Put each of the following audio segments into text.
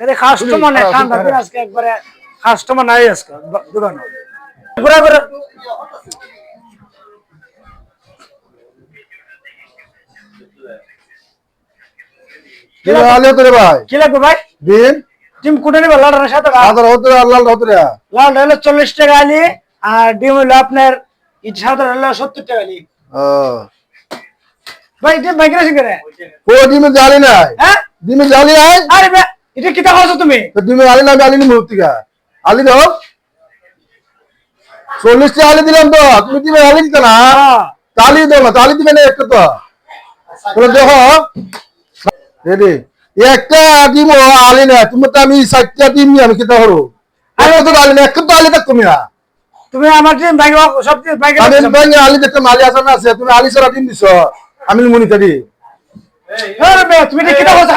Customer না ঠান্ডা দিন আজকে একবারে কাস্টমার নাই আজকে দোকানে। ঘুরা ঘুরা কি লাগবে ভাই? দিন। ডিম কুটে নিবে সাথে ভাই। আদর হতে আল্লাহ হতে লাল হলো চল্লিশ টাকা আলি আর ডিম হলো আপনার সাদা হলো সত্তর টাকা আলি। ভাই ডিম ভাই কিনা করে ও ডিমে জালি নাই। হ্যাঁ? ডিমে জালি আরে ভাই এটা কিতা খাওয়াছো তুমি? তো ডিমে আলি না আলি মুক্তিকা আলি দাও। চল্লিশটা আলি দিলাম তো তুমি ডিমে আলি দিতে না? হ্যাঁ। তালি দাও না তালি দিবে না একটা তো। দেখো। রেডি। একটা ডিম আলি না তুমি তো আমি সাতটা ডিম নিয়ে আমি কিতা করো আরে তো আলি না একটা তো আলি তুমি না। তুমি আমার ডিম ভাই সব ডিম ভাই আমি আলি দেখতে মালি আছে না আছে তুমি আলি সারা ডিম দিছো। আমি মনি কাটি আরে তুমি এটা কিতা খাওয়াছো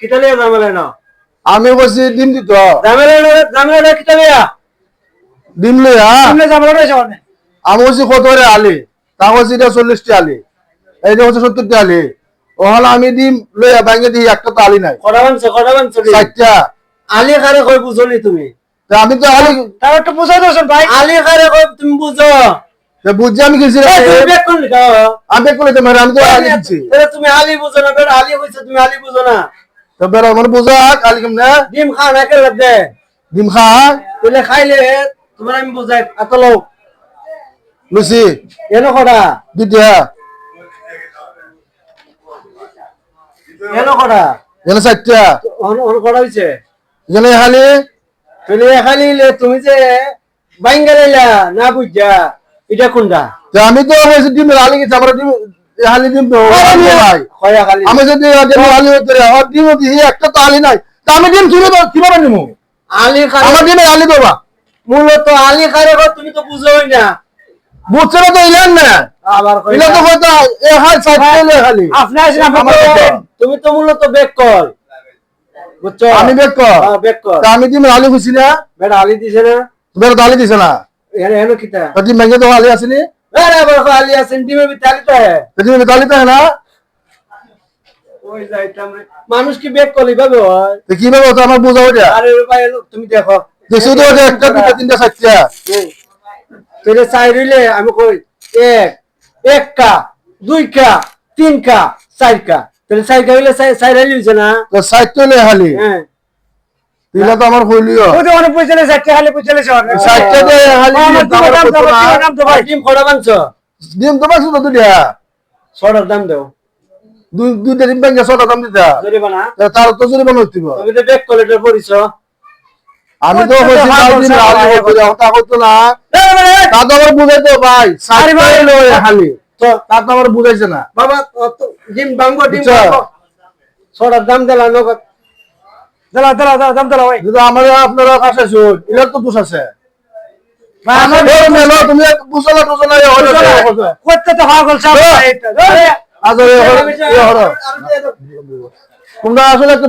খাম্বা খাওয়াছো কিতা? কিটা লিয়া জামেলা না আমি বলছি ডিম দিত জামেলা জামেলা কিটা লিয়া ডিম লইয়া আমি কত রে আলি। তা বলছি এটা চল্লিশটি আলি। এইটা হচ্ছে সত্তরটি আলি। ওখানে আমি ডিম লইয়া দিই একটা তো আলি নাই। কটা বানছ কটা বানছ চারটা আলি খারে কই বুঝলি তুমি। তা আমি তো আলি তাও একটু বুঝাই দোছেন ভাই। আলি খারে কই তুমি বুঝো বুঝছি আমি কিছু এই আমি করে তো আলি তুমি আলি বুঝো না আলি কইছে তুমি আলি বুঝো না। তো আলি কেমনে? ডিম খা না কেলে দে। ডিম খা? তুলে খাইলে তোমার আমি বুঝাই আতলো। লুচি? এনো কটা দুইটা এনো কটা এখানে চারটা। অন হইছে? হালি তুলে খাইলে তুমি যে বাইঙ্গা লাইলা না বুঝা এটা কোনটা? আমি তো ডিম আলি গেছে আমার ডিম হালি ডিম তো আলি নাই আমি যদি ডিম আলি আর ডিম দিয়ে একটা তো আলি নাই। তা আমি ডিম কীভাবে কীভাবে নিমু? আলি খারে আমার ডিমে আলি দেবা। মূলত আলি খারে কই তুমি তো বুঝোই না। বুঝছে না তো ইলেন না? আবার কই ইলেন তো কইতা এ হাল সাইড খালি। আপনি আসেন আমার আপনার তুমি তো মূলত বেক কল বুঝছ? আমি বেক হ্যাঁ, বেক কল আমি খুশি না? বেটা দিছে না দিছে না? কিতা তো? আসেনি? তো তো তো তো ওই যাইতাম রে। মানুষ কি বেক কলি ভাবে হয়? তো আমার বোঝা ওটা আরে ভাই তুমি দেখো। দেখছি তো একটা দুটা তিনটা তুই চাই রইলে আমি কই এক এক কা দুই কা তিন কা চার কা তাহলে চার কা হইলে চার চার হইছে না? তো সাইড পেলে খালি। হ্যাঁ। তিলা তো আমার হইলিও। ওই তো অনেক পয়সা লেছে একটা খালি পয়সা লেছে অনেক সাইডটা দে খালি আমার দাম দাম দাও ভাই। ডিম কটা বানছ? ডিম তো পাচ্ছ তো দুটা ছটার দাম দেও। দুই দুইটা ডিম ভেঙে ছটা দাম দিতা। জরিবা না তার তো জরিমানা হইতিব তুমি তো বেক কলেটার পড়িছ। আমি তো তো বলছি ভালো তার দিন সারা আলি ভাই। তা হতো না। তা তো আমার বুঝাইতো ভাই সাইড ভাই। পেলে খালি তো তা তো আমার বুঝাইছে না। বাবা ডিম বাঙ্গো ডিম? বাঙ্গো ছটার দাম দিলা নগদ দালা দালা দালা দাম দালা ভাই দাদা আমার আপনারা কাছে শুন এটার তো দোষ আছে তুমি বুঝলা। হলো। করতে তো এ হলো তোমরা আসলে একটু